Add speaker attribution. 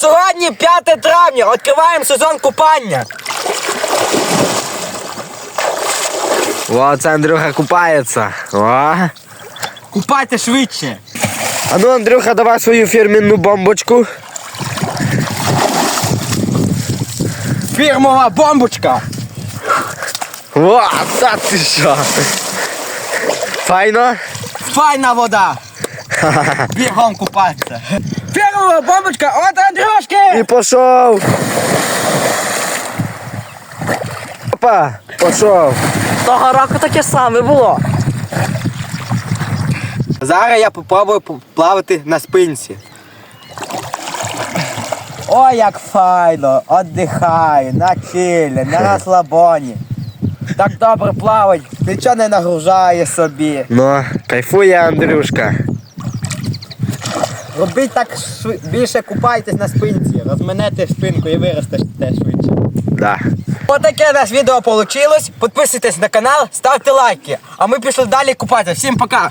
Speaker 1: Сьогодні 5 травня, відкриваємо сезон купання.
Speaker 2: О, це Андрюха купається. О.
Speaker 1: Купайте швидше.
Speaker 2: А ну, Андрюха, давай свою фірмінну бомбочку.
Speaker 1: Фірмова бомбочка.
Speaker 2: О, та ти що? Файно?
Speaker 1: Файна вода. Бігом купатися. Фірмова бомбочка от Андрюшки.
Speaker 2: І пішов. Опа, пішов.
Speaker 3: Того року таке саме було.
Speaker 1: Зараз я попробую плавати на спинці. Ой, як файно, віддихаю, на чилі, на розслабоні. Так добре плавать, нічого не нагружає собі.
Speaker 2: Ну, кайфує Андрюшка.
Speaker 1: Робіть так більше купайтесь на спинці, розминете спинку і виростете швидше.
Speaker 2: Да.
Speaker 1: Отаке у нас відео вийшло. Підписуйтесь на канал, ставте лайки. А ми пішли далі купатися. Всім пока!